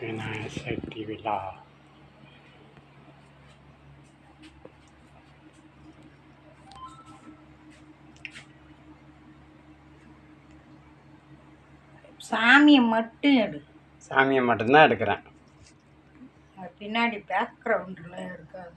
சதுர்த்தி விழா சாமியை மட்டும் எடு. சாமியை மட்டும்தான் எடுக்கிறேன். பின்னாடி பேக்ரவுண்டில் இருக்காது.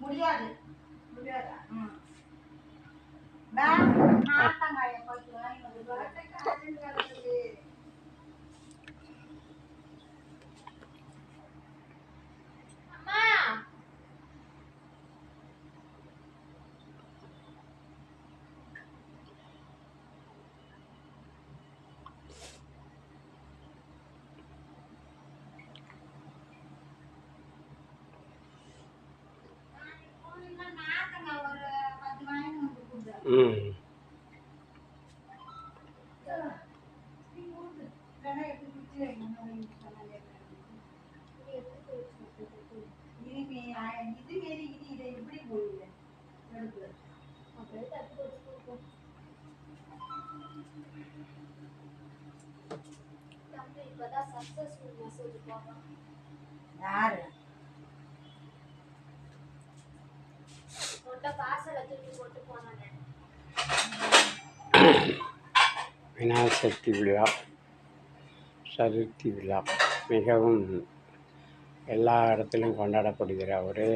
முடியாது முடியாதா ம் நான் நாட்டங்காயை பத்து வாங்கி வந்து வரட்டே நாட்டங்காய் ஒரு பத்து வாங்கி வந்து கொடுங்க ம் யாரு? விநாயகர் சதுர்த்தி விழா சதுர்த்தி விழா மிகவும் எல்லா இடத்துலையும் கொண்டாடப்படுகிற ஒரே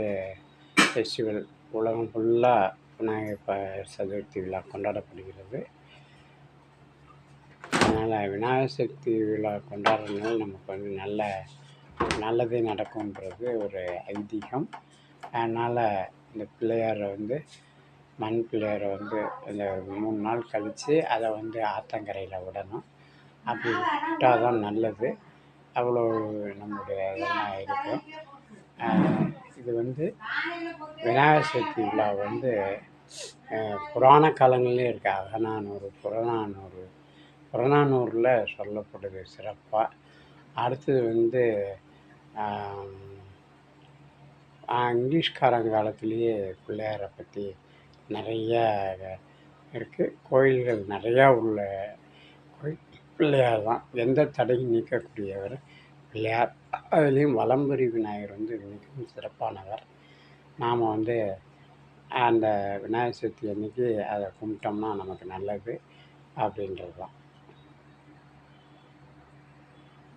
ஃபெஸ்டிவல் உலகம் ஃபுல்லாக விநாயகர் ப சதுர்த்தி விழா கொண்டாடப்படுகிறது. அதனால் விநாயகர் சதுர்த்தி விழா கொண்டாடுறதுனால நமக்கு வந்து நல்ல நல்லதே நடக்கும்ன்றது ஒரு ஐதீகம். அதனால் இந்த பிள்ளையாரை வந்து மண் பிள்ளையாரை வந்து இந்த மூணு நாள் கழித்து அதை வந்து ஆத்தங்கரையில் விடணும். அப்படி விட்டால் தான் நல்லது. அவ்வளோ நம்முடைய இதெல்லாம் இருக்கும். இது வந்து விநாயகர் சதுர்த்தி விழா வந்து புராண காலங்களிலே இருக்குது அகநானூறு புறநானூறு. புறநானூரில் சொல்லப்படுது சிறப்பாக அடுத்தது வந்து இங்கிலீஷ்காரங்க காலத்திலேயே பிள்ளையாரை பற்றி நிறையா இருக்குது கோயில்கள் நிறையா உள்ள கோயில். பிள்ளையார் தான் எந்த தடையும் நீக்கக்கூடியவர் பிள்ளையார். அதுலேயும் வலம்புரி விநாயகர் வந்து மிகவும் சிறப்பானவர். நாம் வந்து அந்த விநாயகர் சதுர்த்தி அன்னைக்கு அதை கும்பிட்டோம்னா நமக்கு நல்லது அப்படின்றது தான்